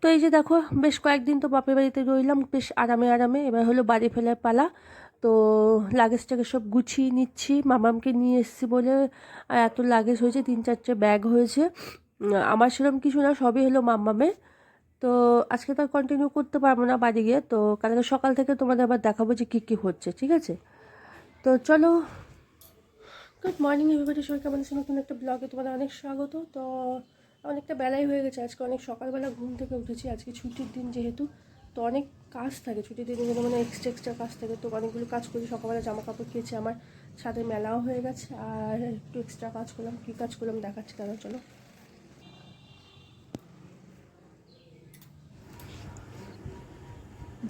তো এই যে দেখো, বেশ কয়েকদিন তো বাপের বাড়িতে রইলাম, বেশ আরামে আরামে। এবার হলো বাড়ি ফেলার পালা। তো লাগেজটাকে সব গুছিয়ে নিচ্ছি। মামামকে নিয়ে এসেছি বলে এত লাগেজ হয়েছে, তিন চারটে ব্যাগ হয়েছে। আমার সেরকম কিছু না, সবই হলো মাম্মামের তো আজকে তো কন্টিনিউ করতে পারব না বাড়ি গিয়ে। তো কালকে সকাল থেকে তোমাদের আবার দেখাবো যে কী কী হচ্ছে, ঠিক আছে? তো চলো। গুড মর্নিং এভরিবাডি সবাই কেমন আছে নতুন একটা ব্লগে তোমাদের অনেক স্বাগত। তো অনেকটা বেলাই হয়ে গেছে। আজকে অনেক সকালবেলা ঘুম থেকে উঠেছি। আজকে ছুটির দিন যেহেতু, তো অনেক কাজ থাকে। ছুটির দিনে মানে এক্সট্রা এক্সট্রা কাজ থাকে, তো অনেকগুলো কাজ করি। সকালবেলা জামা কাপড় খেয়েছি আমার সাথে মেলাও হয়ে গেছে। আর একটু এক্সট্রা কাজ করলাম, কী কাজ করলাম দেখাচ্ছি তারা চলো।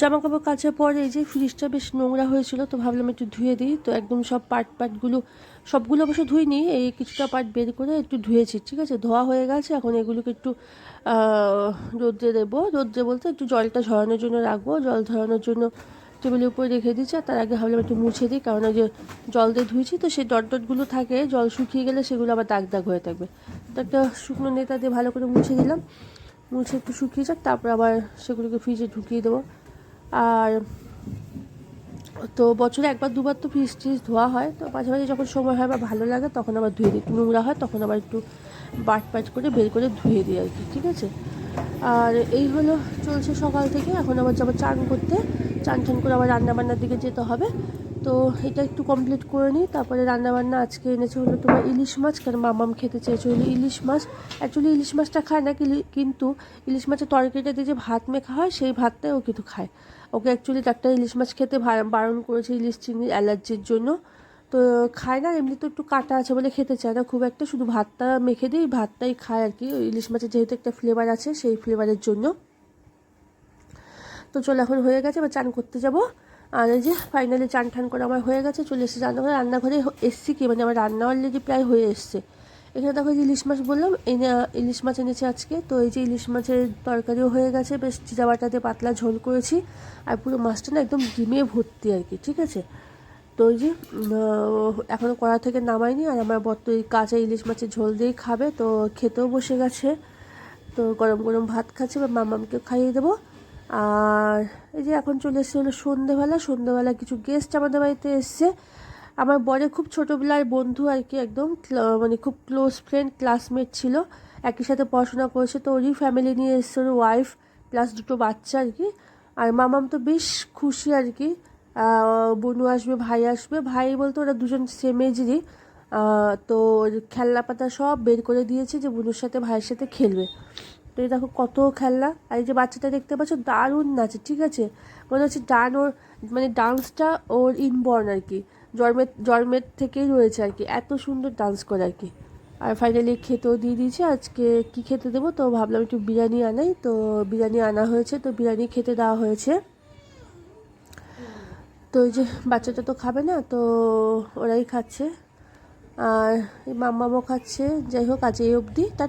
জামা কাপড় কাচার পর এই যে ফ্রিজটা বেশ নোংরা হয়েছিল, তো ভাবলাম একটু ধুয়ে দিই। তো একদম সব পার্ট পার্টগুলো সবগুলো অবশ্য ধুইনি, এই কিছুটা পার্ট বের করে একটু ধুয়েছি, ঠিক আছে? ধোয়া হয়ে গেছে, এখন এগুলোকে একটু রোদ্রে দেবো। রোদ্রে বলতে একটু জলটা ঝরানোর জন্য রাখব। জল ঝরানোর জন্য টেবিলের উপরে রেখে দিচ্ছি আর তার আগে ভাবলাম একটু মুছে দিই, কারণ ওই যে জল দিয়ে ধুয়েছি, তো সেই ডট ডটগুলো থাকে, জল শুকিয়ে গেলে সেগুলো আবার দাগ দাগ হয়ে থাকবে। তো একটা শুকনো নেতা দিয়ে ভালো করে মুছে দিলাম। মুছে একটু শুকিয়ে যাক, তারপর আবার সেগুলোকে ফ্রিজে ঢুকিয়ে দেবো। আর তো বছরে একবার, দুবার তো ফ্রিজ ট্রিজ ধোয়া হয়। তো মাঝে মাঝে যখন সময় হয় বা ভালো লাগে, তখন আবার ধুয়ে দিই। নোংরা হয়, তখন আবার একটু বাট পাট করে বের করে ধুয়ে দিই আর কি, ঠিক আছে? আর এই হলো চলছে সকাল থেকে। এখন আবার যাব চান করতে। চান টান করে আবার রান্নাবান্নার দিকে যেতে হবে। তো এটা একটু কমপ্লিট করে নিই। তারপরে রান্নাবান্না আজকে এনেছে হলো তোমার ইলিশ মাছ, কারণ মামাম খেতে চেয়েছে হলো ইলিশ মাছ। অ্যাকচুয়ালি ইলিশ মাছটা খায় না কিন্তু ইলিশ মাছের তরকারিটা দিয়ে যে ভাত মেখা হয়, সেই ভাতটাই ও কিন্তু খায়। ওকে অ্যাকচুয়ালি একটা ইলিশ মাছ খেতে বারণ করেছে ইলিশ চিংড়ির অ্যালার্জির জন্য। তো খায় না এমনি তো একটু কাটা আছে বলে খেতে চায় না খুব একটা। শুধু ভাতটা মেখে দিই, ভাতটাই খায় আর কি। ইলিশ মাছের যেহেতু একটা ফ্লেভার আছে, সেই ফ্লেভারের জন্য। তো চলো এখন হয়ে গেছে, এবার চান করতে যাব। আর এই যে ফাইনালি চান টান করে আমার হয়ে গেছে, চলে এসেছি রান্নাঘরে। রান্নাঘরে এসছি কি? মানে আমার রান্না অলরেডি প্রায় হয়ে এসছে। এখানে দেখো যে ইলিশ মাছ বললাম এনে ইলিশ মাছ এনেছে আজকে। তো এই যে ইলিশ মাছের তরকারিও হয়ে গেছে, বেশ জিরা বাটাতে পাতলা ঝোল করেছি। আর পুরো মাছটা না একদম ডিমে ভর্তি আর কি, ঠিক আছে? তো ওই যে এখনও কড়া থেকে নামাইনি, আর আমার বর তো কাঁচা ইলিশ মাছের ঝোল দিয়েই খাবে। তো খেতেও বসে গেছে। তো গরম গরম ভাত খাচ্ছে বা মামামকে খাইয়ে দেবো। আর এই যে এখন চলে এসছে হলো সন্ধেবেলা সন্ধেবেলা কিছু গেস্ট আমাদের বাড়িতে এসছে। আমার বরে খুব ছোটোবেলার বন্ধু আর কি, একদম মানে খুব ক্লোজ ফ্রেন্ড ক্লাসমেট ছিল। একই সাথে পড়াশোনা করেছে, তো ওরই ফ্যামিলি নিয়ে এসছে ওর ওয়াইফ প্লাস দুটো বাচ্চা আর কি। আর মামাম তো বেশ খুশি আর কি। বনু আসবে, ভাই আসবে। ভাই বলতে ওরা দুজন সেম এজেরই তো খেলনা পাতা সব বের করে দিয়েছে যে বনুর সাথে, ভাইয়ের সাথে খেলবে। তো এই দেখো কত খেলনা, আর এই যে বাচ্চাটা দেখতে পাচ্ছ, দারুণ নাচে, ঠিক আছে? মনে হচ্ছে ডান ওর মানে ডান্সটা ওর ইনবর্ন আর কি জন্মের জন্মের থেকেই রয়েছে আর কি, এত সুন্দর ডান্স করে আর কি। আর ফাইনালি খেতেও দিয়ে দিয়েছে, আজকে কি খেতে দেবো? তো ভাবলাম একটু বিরিয়ানি আনাই, তো বিরিয়ানি আনা হয়েছে, তো বিরিয়ানি খেতে দেওয়া হয়েছে। তো ওই যে বাচ্চাটা তো খাবে না, তো ওরাই খাচ্ছে। আর মাম্মামও খাচ্ছে, যাই হোক আজ এই অবধি, টা